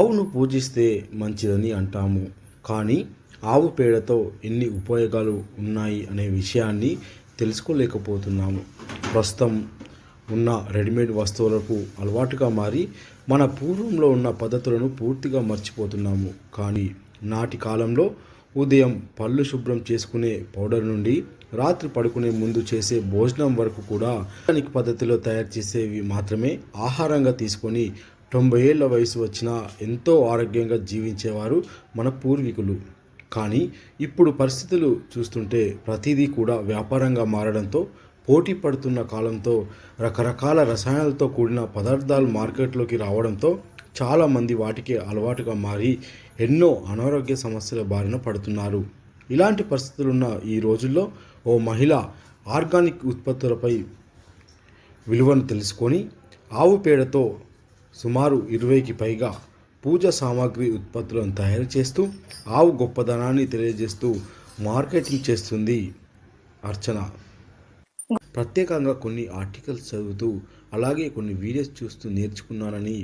ఆవును పూజిస్తే మంచిదని అంటాము. కానీ ఆవు పేడతో ఎన్ని ఉపయోగాలు ఉన్నాయి అనే విషయాన్ని తెలుసుకోలేకపోతున్నాము. ప్రస్తుతం ఉన్న రెడీమేడ్ వస్తువులకు అలవాటుగా మారి మన పూర్వంలో ఉన్న పద్ధతులను పూర్తిగా మర్చిపోతున్నాము. కానీ నాటి కాలంలో ఉదయం పళ్ళు శుభ్రం చేసుకునే పౌడర్ నుండి రాత్రి పడుకునే ముందు చేసే భోజనం వరకు కూడా ఆర్గానిక్ పద్ధతిలో తయారు చేసేవి మాత్రమే ఆహారంగా తీసుకొని తొంభై ఏళ్ళ వయసు వచ్చినా ఎంతో ఆరోగ్యంగా జీవించేవారు మన పూర్వీకులు. కానీ ఇప్పుడు పరిస్థితులు చూస్తుంటే ప్రతిదీ కూడా వ్యాపారంగా మారడంతో పోటీ పడుతున్న కాలంతో రకరకాల రసాయనాలతో కూడిన పదార్థాలు మార్కెట్లోకి రావడంతో చాలామంది వాటికి అలవాటుగా మారి ఎన్నో అనారోగ్య సమస్యల బారిన పడుతున్నారు. ఇలాంటి పరిస్థితులున్న ఈ రోజుల్లో ఓ మహిళ ఆర్గానిక్ ఉత్పత్తులపై విలువను తెలుసుకొని ఆవు పేడతో సుమారు ఇరవైకి పైగా పూజ సామాగ్రి ఉత్పత్తులను తయారు చేస్తూ ఆవు గొప్పదనాన్ని తెలియజేస్తూ మార్కెటింగ్ చేస్తుంది అర్చన. ప్రత్యేకంగా కొన్ని ఆర్టికల్స్ చదువుతూ అలాగే కొన్ని వీడియోస్ చూస్తూ నేర్చుకున్నానని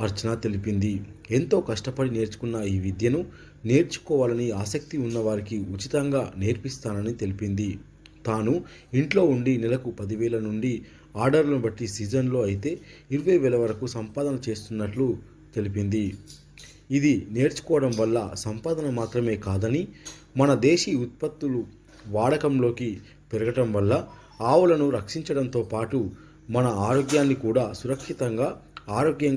అర్చన తెలిపింది. ఎంతో కష్టపడి నేర్చుకున్న ఈ విద్యను నేర్చుకోవాలని ఆసక్తి ఉన్నవారికి ఉచితంగా నేర్పిస్తానని తెలిపింది. తాను ఇంట్లో ఉండి నెలకు పదివేల నుండి ఆర్డర్లను బట్టి సీజన్లో అయితే ఇరవై వేల వరకు సంపాదన చేస్తున్నట్లు తెలిపింది. ఇది నేర్చుకోవడం వల్ల సంపాదన మాత్రమే కాదని మన దేశీ ఉత్పత్తులు వాడకంలోకి పెరగటం వల్ల ఆవులను రక్షించడంతో పాటు మన ఆరోగ్యాన్ని కూడా సురక్షితంగా ఆరోగ్యంగా